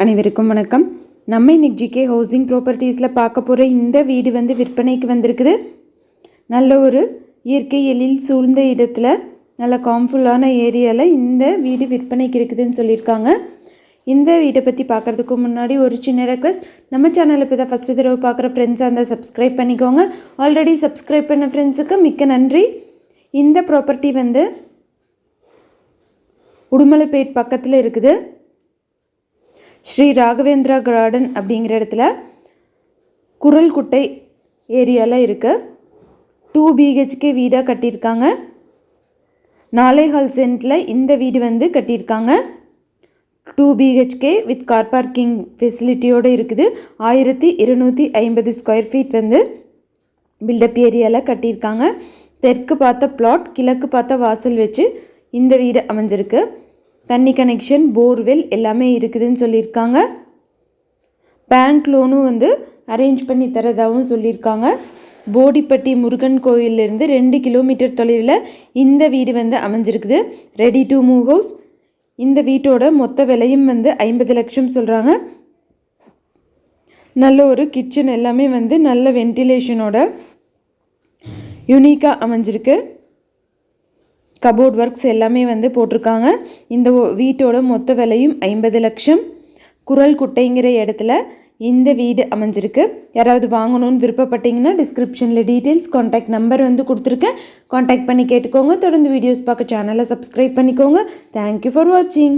அனைவருக்கும் வணக்கம். நம்ம இன்னைக்கு ஜிகே ஹவுசிங் ப்ராப்பர்ட்டிஸில் பார்க்க போகிற இந்த வீடு வந்து விற்பனைக்கு வந்திருக்குது. நல்ல ஒரு இயற்கை எழில் சூழ்ந்த இடத்துல நல்ல காம்ஃபுல்லான ஏரியாவில் இந்த வீடு விற்பனைக்கு இருக்குதுன்னு சொல்லியிருக்காங்க. இந்த வீட்டை பற்றி பார்க்குறதுக்கு முன்னாடி ஒரு சின்ன ரெக்வஸ்ட் நம்ம சேனலில் இப்போ தான் ஃபஸ்ட்டு தடவை பார்க்குற ஃப்ரெண்ட்ஸாக இருந்தால் சப்ஸ்கிரைப் பண்ணிக்கோங்க. ஆல்ரெடி சப்ஸ்கிரைப் பண்ண ஃப்ரெண்ட்ஸுக்கு மிக்க நன்றி. இந்த ப்ராப்பர்ட்டி வந்து உடுமலைப்பேட் பக்கத்தில் இருக்குது. ஸ்ரீ ராகவேந்திரா கார்டன் அப்படிங்கிற இடத்துல குரல்குட்டை ஏரியாவில் இருக்குது டூ பிஹெச்கே வீடாக கட்டியிருக்காங்க. நாலே ஹால் சென்ட்டில் இந்த வீடு வந்து கட்டியிருக்காங்க. Two BHK with car parking ஃபெசிலிட்டியோடு இருக்குது. ஆயிரத்தி இருநூற்றி ஐம்பது ஸ்கொயர் ஃபீட் வந்து பில்டப் ஏரியாவில் கட்டியிருக்காங்க. தெற்கு பார்த்த பிளாட் கிழக்கு பார்த்த வாசல் வச்சு இந்த வீடு அமைஞ்சிருக்கு. தண்ணி கனெக்ஷன் போர்வெல் எல்லாமே இருக்குதுன்னு சொல்லியிருக்காங்க. பேங்க் லோனும் வந்து அரேஞ்ச் பண்ணி தரதாகவும் சொல்லியிருக்காங்க. போடிப்பட்டி முருகன் கோயிலிருந்து ரெண்டு கிலோமீட்டர் தொலைவில் இந்த வீடு வந்து அமைஞ்சிருக்குது. ரெடி டு மூவ் ஹவுஸ் இந்த வீட்டோட மொத்த விலையும் வந்து ஐம்பது லட்சம் சொல்கிறாங்க நல்ல ஒரு கிச்சன் எல்லாமே வந்து நல்ல வென்டிலேஷனோட யூனிக்காக அமைஞ்சிருக்கு. கபோர்ட் ஒர்க்ஸ் எல்லாமே வந்து போட்டிருக்காங்க. இந்த வீட்டோட மொத்த விலையும் ஐம்பது லட்சம். குரல் குட்டைங்கிற இடத்துல இந்த வீடு அமைஞ்சிருக்கு. யாராவது வாங்கணும்னு விருப்பப்பட்டீங்கன்னா டிஸ்கிரிப்ஷனில் டீட்டெயில்ஸ் காண்டாக்ட் நம்பர் வந்து கொடுத்துருக்கேன். காண்டாக்ட் பண்ணி கேட்டுக்கோங்க. தொடர்ந்து வீடியோஸ் பார்க்க சேனலை சப்ஸ்கிரைப் பண்ணிக்கோங்க. தேங்க்யூ ஃபார் வாட்சிங்